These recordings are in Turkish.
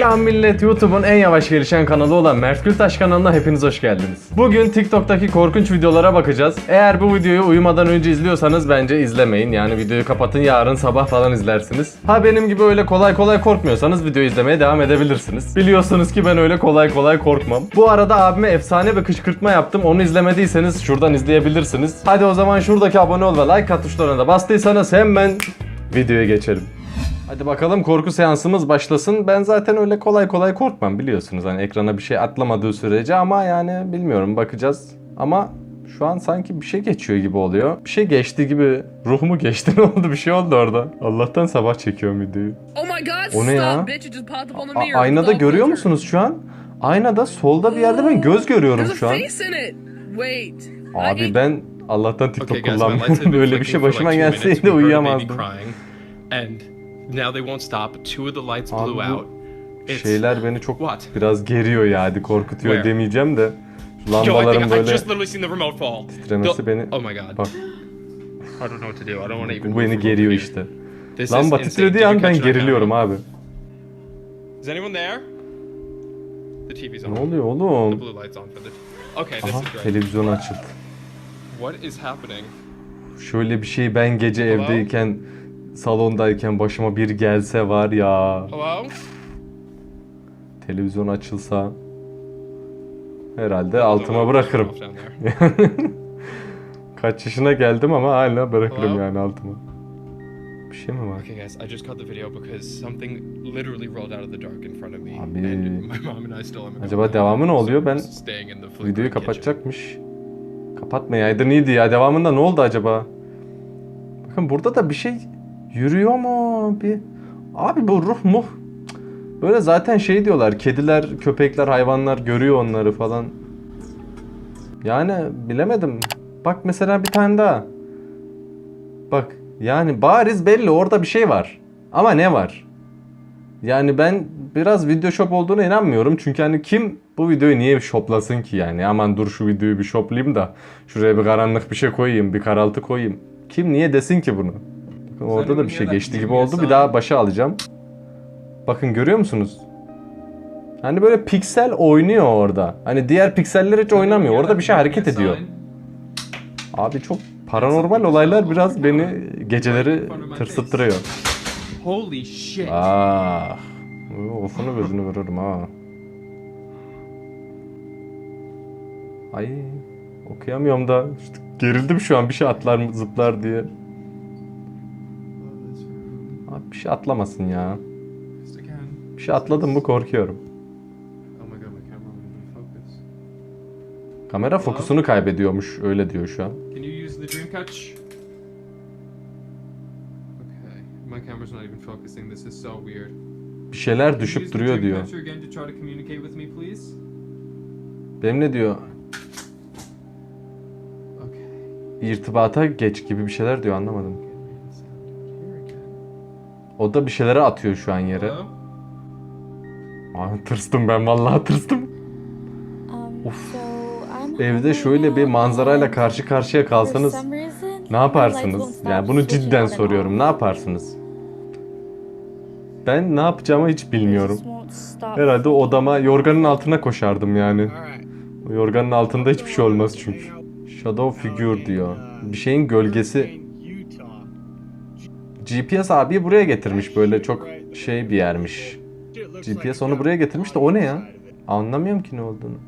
Selam millet YouTube'un en yavaş gelişen kanalı olan Mert Gültaş kanalına hepiniz hoş geldiniz. Bugün TikTok'taki korkunç videolara bakacağız. Eğer bu videoyu uyumadan önce izliyorsanız bence izlemeyin. Yani videoyu kapatın yarın sabah falan izlersiniz. Ha benim gibi öyle kolay kolay korkmuyorsanız videoyu izlemeye devam edebilirsiniz. Biliyorsunuz ki ben öyle kolay kolay korkmam. Bu arada abime efsane bir kışkırtma yaptım. Onu izlemediyseniz şuradan izleyebilirsiniz. Hadi o zaman şuradaki abone ol ve like at tuşlarına da bastıysanız hemen videoya geçelim. Hadi bakalım korku seansımız başlasın. Ben zaten öyle kolay kolay korkmam biliyorsunuz. Hani ekrana bir şey atlamadığı sürece ama yani bilmiyorum bakacağız. Ama şu an sanki bir şey geçiyor gibi oluyor. Bir şey geçti gibi. Ruhumu geçti ne oldu? Bir şey oldu orada. Allah'tan sabah çekiyorum videoyu. Oh my god, O ne ya? A- aynada görüyor musunuz şu an? Aynada solda bir yerde ben göz görüyorum There's şu a an. face in it. Wait. Abi ben Allah'tan TikTok kullanmıyorum. Böyle bir şey başıma gelseydi uyuyamazdım. Now they won't stop. Two of the lights Abi blew bu out. It's Şeyler beni çok What? biraz geriyor yani korkutuyor Where? demeyeceğim de. Şu Yo, I Lambaların think I böyle just literally seen the remote fall. titremesi The- beni... Oh my god. Bak I don't know what to do. I don't want to even. bu beni geriyor işte. This is Lamba titrediği an ben geriliyorum abi. Is anyone there? The TV's on. Ne oluyor The oğlum? blue light's on for the. Okay, this Aha is great. televizyon açıldı. What is happening? Şöyle bir şey ben gece Hello? evdeyken salondayken başıma bir gelse var ya. Hello? Televizyon açılsa herhalde altıma bırakırım. Kaç yaşına geldim ama hala bırakırım yani altıma. Bir şey mi var? Okay, guys, I just cut the video because something literally rolled out of the dark in front of me, Abi. and my mom and I still haven't. Acaba devamı ne oluyor? Ben videoyu kapatacakmış. Kapatmayaydın iyiydi ya. Devamında ne oldu acaba? Bakın burada da bir şey yürüyor mu? Bir Abi bu ruh muh. Böyle zaten şey diyorlar. Kediler, köpekler, hayvanlar görüyor onları falan. Yani bilemedim. Bak mesela bir tane daha. Bak yani bariz belli orada bir şey var. Ama ne var? Yani ben biraz video shop olduğuna inanmıyorum. Çünkü hani kim bu videoyu niye shoplasın ki yani? Aman dur şu videoyu bir shoplayayım da şuraya bir karanlık bir şey koyayım, bir karaltı koyayım. Kim niye desin ki bunu? Orada da bir şey geçti gibi oldu. Bir daha başa alacağım. Bakın görüyor musunuz? Hani böyle piksel oynuyor orada. Hani diğer pikseller hiç oynamıyor. Orada bir şey hareket ediyor. Abi çok paranormal olaylar biraz beni geceleri tırsıttırıyor. Holy shit. Ah. Ofunu gözünü vururum ha. Ay. Okuyamıyorum da. İşte gerildim şu an bir şey atlar mı zıplar diye. Bir şey atlamasın ya. Bir şey atladım mı korkuyorum. Oh. Kamera fokusunu kaybediyormuş öyle diyor şu an. Can you use the dream catch? Okay, my camera's not even focusing. This is so weird. Bir şeyler düşüp duruyor diyor. Benim ne diyor? Okay. İrtibata geç gibi bir şeyler diyor anlamadım. O da bir şeyleri atıyor şu an yere. Aa, tırstım ben vallahi tırstım. Um, Of. I'm Evde şöyle bir manzarayla karşı karşıya kalsanız ne yaparsınız? Yani bunu cidden soruyorum. Ne yaparsınız? Ben ne yapacağımı hiç bilmiyorum. Herhalde odama yorganın altına koşardım yani. O yorganın altında hiçbir şey olmaz çünkü. Shadow figure diyor. Bir şeyin gölgesi. GPS abi buraya getirmiş böyle çok şey bir yermiş. GPS onu buraya getirmiş de o ne ya? Anlamıyorum ki ne olduğunu.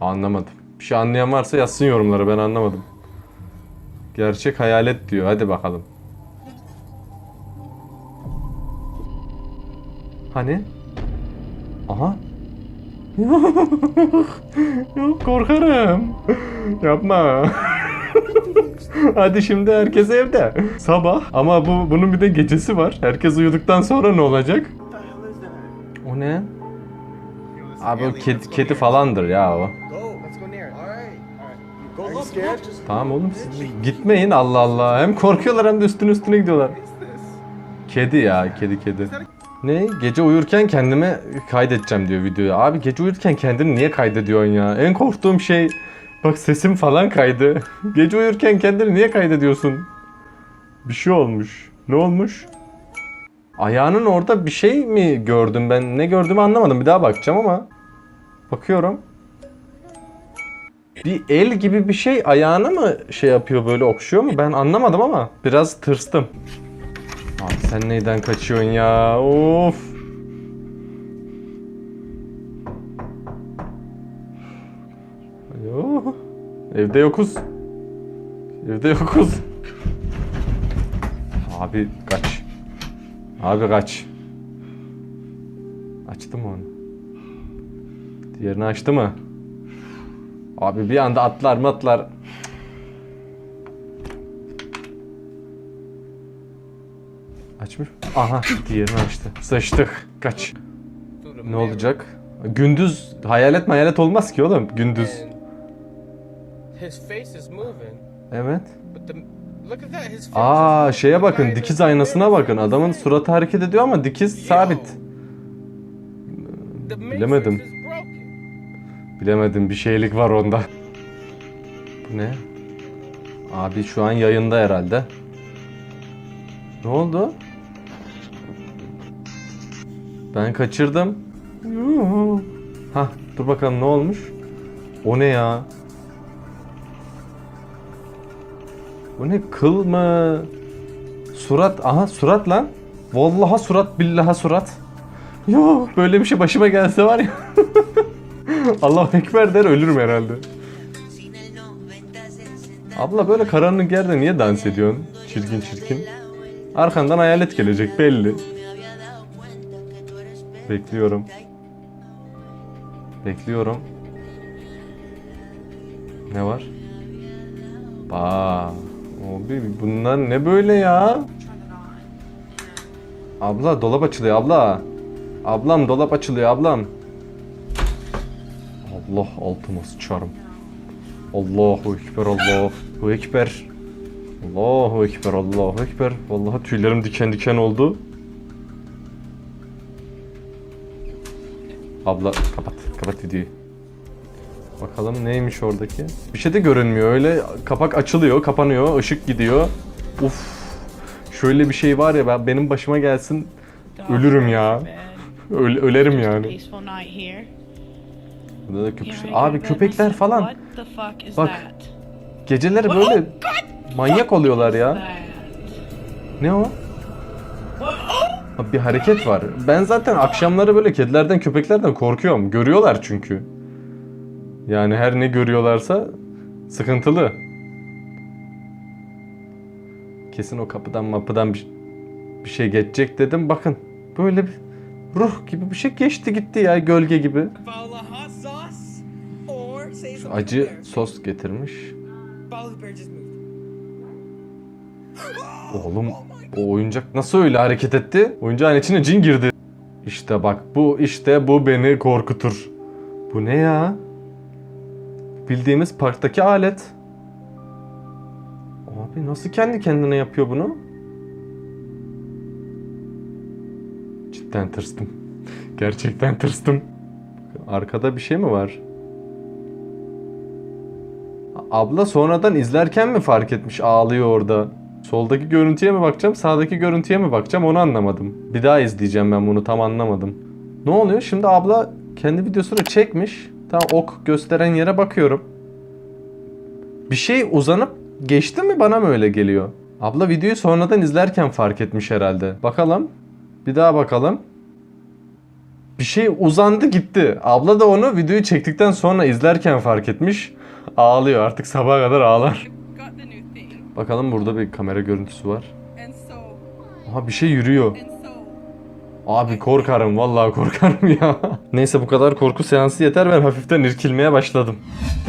Anlamadım. Bir şey anlayan varsa yazsın yorumlara ben anlamadım. Gerçek hayalet diyor. Hadi bakalım. Hani? Aha. Yok korkarım. Yapma. Hadi şimdi herkes evde. Sabah ama bu bunun bir de gecesi var. Herkes uyuduktan sonra ne olacak? O ne? Abi o kedi, kedi falandır ya o. Tamam oğlum siz gitmeyin Allah Allah. Hem korkuyorlar hem de üstüne üstüne gidiyorlar. Kedi ya kedi kedi. Ne? Gece uyurken kendime kaydedeceğim diyor videoyu. Abi gece uyurken kendini niye kaydediyorsun ya? En korktuğum şey bak sesim falan kaydı. Gece uyurken kendini niye kaydediyorsun? Bir şey olmuş. Ne olmuş? Ayağının orada bir şey mi gördüm ben? Ne gördüğümü anlamadım. Bir daha bakacağım ama. Bakıyorum. Bir el gibi bir şey ayağına mı şey yapıyor böyle okşuyor mu? Ben anlamadım ama biraz tırstım. Abi sen neyden kaçıyorsun ya? Of. Evde yokuz. Evde yokuz. Abi kaç. Abi kaç. Açtı mı onu? Diğerini açtı mı? Abi bir anda atlar mı atlar. Açmış. Aha diğerini açtı. Sıçtık. Kaç. Ne olacak? Gündüz hayalet hayalet olmaz ki oğlum. Gündüz. His face is moving, Evet. but the look at that. His face. Aa şeye bakın dikiz aynasına bakın. Adamın suratı hareket ediyor ama dikiz sabit. Bilemedim. Bilemedim bir şeylik var onda. Bu ne? Abi şu an yayında herhalde. Ne oldu? Ben kaçırdım. Ha dur bakalım ne olmuş? O ne ya? Bu ne kıl mı? Surat aha surat lan. Vallaha surat billaha surat. Yok böyle bir şey başıma gelse var ya. Allahu Ekber der ölürüm herhalde. Abla böyle karanlık yerde niye dans ediyorsun? Çirkin çirkin. Arkandan hayalet gelecek belli. Bekliyorum. Bekliyorum. Ne var? Ba. Abi bunlar ne böyle ya? Abla dolap açılıyor abla. Ablam dolap açılıyor ablam. Allah altıma sıçarım. Allahu Ekber, Allahu Ekber. Allahu Ekber, Allahu Ekber. Vallahi tüylerim diken diken oldu. Abla kapat, kapat videoyu. Bakalım neymiş oradaki? Bir şey de görünmüyor öyle. Kapak açılıyor, kapanıyor, ışık gidiyor. Uf. Şöyle bir şey var ya ben benim başıma gelsin ölürüm ya. Öl- ölerim yani. Burada da köpüşler. Abi köpekler falan Bak. geceleri böyle manyak oluyorlar ya. Ne o? Abi bir hareket var. Ben zaten akşamları böyle kedilerden köpeklerden korkuyorum. Görüyorlar çünkü. Yani her ne görüyorlarsa sıkıntılı. Kesin o kapıdan mapıdan bir, bir şey geçecek dedim. Bakın böyle bir ruh gibi bir şey geçti gitti ya gölge gibi. Something Acı sos getirmiş. Oğlum o oyuncak nasıl öyle hareket etti? Oyuncağın içine cin girdi. İşte bak bu işte bu beni korkutur. Bu ne ya? Bildiğimiz parktaki alet. Abi nasıl kendi kendine yapıyor bunu? Cidden tırstım. Gerçekten tırstım. Arkada bir şey mi var? Abla sonradan izlerken mi fark etmiş ağlıyor orada? Soldaki görüntüye mi bakacağım, sağdaki görüntüye mi bakacağım onu anlamadım. Bir daha izleyeceğim ben bunu tam anlamadım. Ne oluyor? Şimdi abla kendi videosunu çekmiş. Tam ok gösteren yere bakıyorum. Bir şey uzanıp geçti mi bana mı öyle geliyor? Abla videoyu sonradan izlerken fark etmiş herhalde. Bakalım. Bir daha bakalım. Bir şey uzandı gitti. Abla da onu videoyu çektikten sonra izlerken fark etmiş. Ağlıyor artık sabaha kadar ağlar. Bakalım burada bir kamera görüntüsü var. Aha bir şey yürüyor. Abi korkarım vallahi korkarım ya. Neyse bu kadar korku seansı yeter ben hafiften irkilmeye başladım.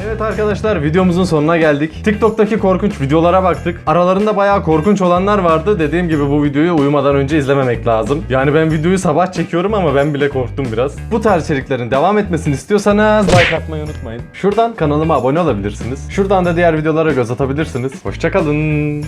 Evet arkadaşlar videomuzun sonuna geldik. TikTok'taki korkunç videolara baktık. Aralarında bayağı korkunç olanlar vardı. Dediğim gibi bu videoyu uyumadan önce izlememek lazım. Yani ben videoyu sabah çekiyorum ama ben bile korktum biraz. Bu tarz içeriklerin devam etmesini istiyorsanız like atmayı unutmayın. Şuradan kanalıma abone olabilirsiniz. Şuradan da diğer videolara göz atabilirsiniz. Hoşçakalın.